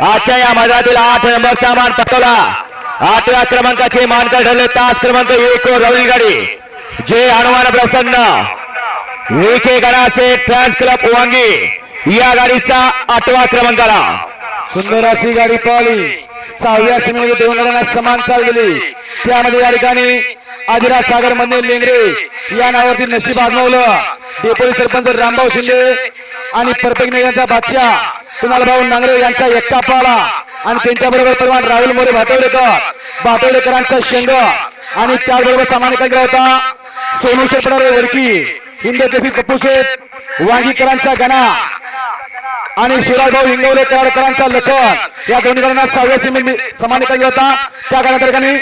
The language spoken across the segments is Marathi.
आजच्या या मैदानातील आठ नंबरचा मान पटवला आठव्या क्रमांकाचे मानकर ठरले तास क्रमांक एक वर राहुल गाडी. जे हनुमान प्रसन्न. विखे गणासे फॅन्स क्लब वांगी. या गाडीचा आठवा क्रमांकाला. सुंदर अशी गाडी पळाली. सहाव्या सीमेमध्ये दोन गाड्यांना समान चाल गेली त्यामध्ये या ठिकाणी आदिराज सागरमध्ये लेंगरे या नावावरती नशीब आजमावलं. डेपोली सरपंच रामभाऊ शिंदे आणि परफेक्ट यांचा बादशाह तुम्हाला भाऊ नांगरे यांचा एक्का पाला आणि त्यांच्या बरोबर परवान राहुल मोरे भातवडेकर भातवडेकरांचा शेंग. आणि त्याचबरोबर सामान्य काय केला होता. सोनू शेटपणारे वरकी हिंद केसरी पप्पू वांगीकरांचा गणा. आणि शिवराजभाऊ हिंगवले कराडकरांचा लखन. या दोन्ही गणांना सहाव्या सीमेंट सामान्य केला होता. त्या गाड्या ठिकाणी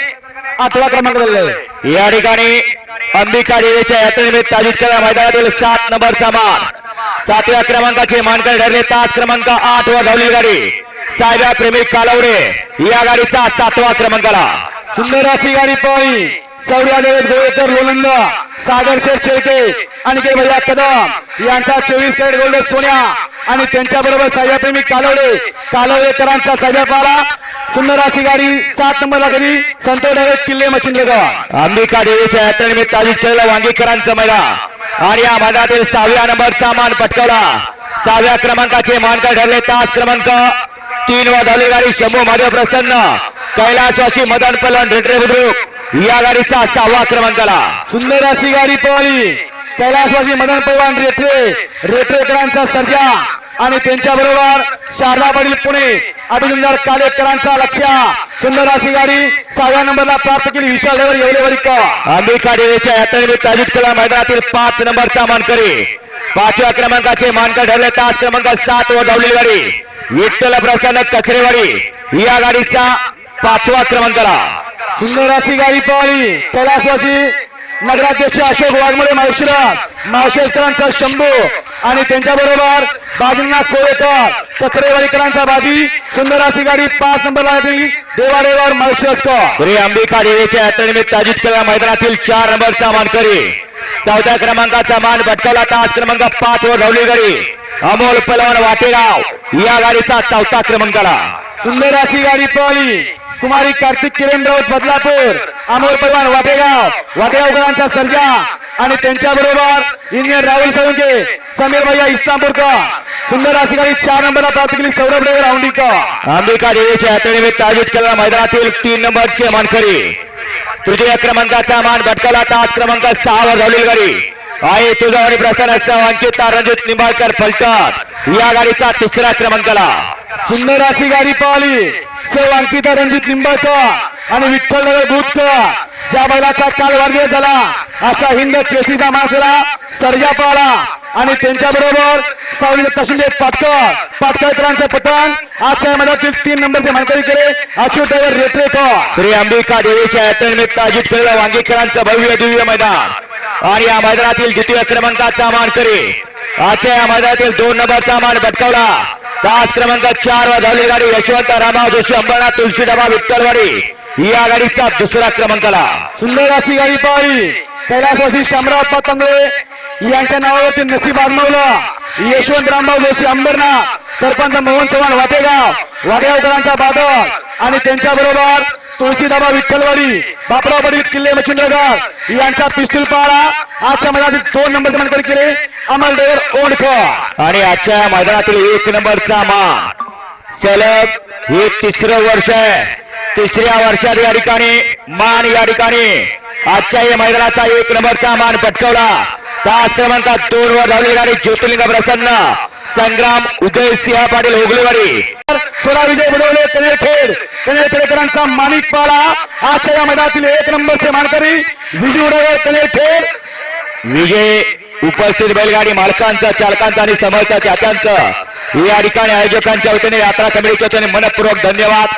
आठवा क्रमांक दिलेला या ठिकाणी अंबिका देवीच्या यात्रेनिमित्त आयोजित केलेल्या मैदानातील सात नंबरचा मान. सातव्या क्रमांकाचे मानकर ठरले. तास क्रमांक आठ वर धावली गाडी. साहेब्या प्रेमी कालवडे. या गाडीचा सातवा क्रमांकाला. सुंदर अशी गाडी पळी. सौर्या देवेत गोळेकर लोलंद सागर शेठ शेळके आणि भैया कदम यांचा चोवीस कॅरेट गोल्ड सोन्या आणि त्यांच्या बरोबर साहेबप्रेमी कालवडे. कालवडेकरांचा साहेब पाला सुंदर अशी गाडी. सात नंबरला कधी संतोष किल्ले किल्ले मच्छिंद्रगाव अंबिका देवीच्या यात्रेनिमित्त आयोजित केलेला वांगीकरांचा मैदान. आणि या मैदानातील सहाव्या नंबरचा मान पटकावला. सहाव्या क्रमांकाचे मानकर ठरले. तास क्रमांक तीन व धावली गाडी शंभू महादेव प्रसन्न. कैलासवासी मदन पलन रेटरे बुद्रुक. या गाडीचा सहावा क्रमांकाला. सुंदर अशी गाडी पळाली. कैलासवासी मदन पवन रेटरे रेटरेकरांचा सर्जा. आणि त्यांच्या बरोबर शारदा पाटील पुणे अभिनंदन कालेकरांचा लक्ष सुंदर अशी गाडी सहाव्या नंबरला प्राप्त केली. विशाल देवर येवलेवरी का अंबिका देवीच्या यात्रेनिमित्त आयोजित केलेल्या मैदानातील पाच नंबरचा मानकरी. पाचव्या क्रमांकाचे मानकर ठरले. तास क्रमांक सात वर धावलेली गाडी विठ्ठल प्रसन्न कचरेवाडी. या गाडीचा पाचवा क्रमांकाला. सुंदर अशी गाडी पळाली कैलासवासी नगराध्यक्ष अशोक वाघमोडे माहेश्वर माहेश्वरांचा शंभू. आणि त्यांच्या बरोबर बाजूंना कोळेकर कचरेवाडीकरांचा बाजी सुंदर अशी गाडी पाच नंबरला येतील देवाडेवर माहेश्वर श्री अंबिका देवीच्या यात्रेनिमित्त आयोजित केलेल्या मैदानातील चार नंबरचा मानकरी चौथ्या क्रमांकाचा मान भटकवला तास क्रमांक पाच वर धावली गाडी अमोल पलवान वाटेगाव या गाडीचा चौथा क्रमांकाला सुंदर अशी गाडी पळाली. कुमारी कार्तिक किरण राऊत बदलापूर अमोल पैवान वाटेगाव वाटेगावकरांचा सर्जा आणि त्यांच्या बरोबर इंजिनियर राहुल साळुंके समीर भैया इस्लामपूरकर सुंदर अशी गाडी चार नंबरला प्राप्त केली सौरभ ड्रायव्हर औंडीकर अंबिका देवीच्या यात्रेनिमित्त आयोजित केलेल्या मैदानातील तीन नंबरचे मानकरी तृतीय क्रमांकाचा मान भटकवला तास क्रमांक सहा वर धावलेली गाडी. आहे तुझावाडी प्रसाद अंकिता रणजित निंबाळकर फलटण. या गाडीचा तिसऱ्या क्रमांकाला. सुंदर अशी गाडी पळाली सौ अंकिता रणजित निंबाळकर आणि विठ्ठल नगर भूतकर ज्या बैलाचा काल वाढदिवस झाला असा हिंद केसरीचा माणसाला सर्जा पळाला. आणि त्यांच्या बरोबर सावली तशिंदे पाटकर पाटकरकरांचं पतन. आजच्या मैदानातील तीन नंबरचे मानकरी केले. अच्युत ड्रायव्हर रेटरेकर श्री अंबिका देवीच्या यात्रेनिमित्त आयोजित केलेलं वांगीकरांचं भव्य दिव्य मैदान. आणि या मैदानातील द्वितीय क्रमांकाचा मानकरी. आजच्या या मैदानातील दोन नंबरचा मान भटकवला. तास क्रमांक चार वर धावली गाडी यशवंत रामराव जोशी अंबरनाथ तुलसी डबा विठ्ठलवाडी. या गाडीचा दुसऱ्या क्रमांकाला. सुंदर अशी गाडी पळाली कैलासवासी शामराव पतंगळे यांच्या नावावरती नसीब आजमावलं. यशवंत रामभाऊ जोशी अंबरनाथ सरपंच मोहन चव्हाण वाटेगाव वाटेगावकरांचा बादल आणि त्यांच्या बरोबर तुळशीदाबा विठ्ठलवाडी बापराव पाटील किल्ले मच्छिंद्रगड यांचा पिस्तूल पाळा आजच्या मैदानातील दोन नंबर मानकरी केले अमल डेवर ओंडकर आणि आजच्या मैदानातील एक नंबरचा मान सलग हे तिसरं वर्ष आहे. तिसऱ्या वर्षात या ठिकाणी मान या ठिकाणी आजच्या या मैदानाचा एक नंबरचा मान पटकवला. तास क्रमांकात दोन वर धावली गाडी ज्योतिर्लिंग प्रसन्न. संग्राम उदय सिंह पाटील होगलेवाडी सोळा विजय बुडवले कनेर खेड. कनेर खेडेकरांचा माणिक पाला. आजच्या या मैदानातील एक नंबरचे मानकरी विजय उडवले कनेर खेड. विजय उपस्थित बैलगाडी मालकांचा चालकांचा आणि समोरच्या चात्यांचं या ठिकाणी आयोजकांच्या वतीने यात्रा कमिटीच्या वतीने मनपूर्वक धन्यवाद.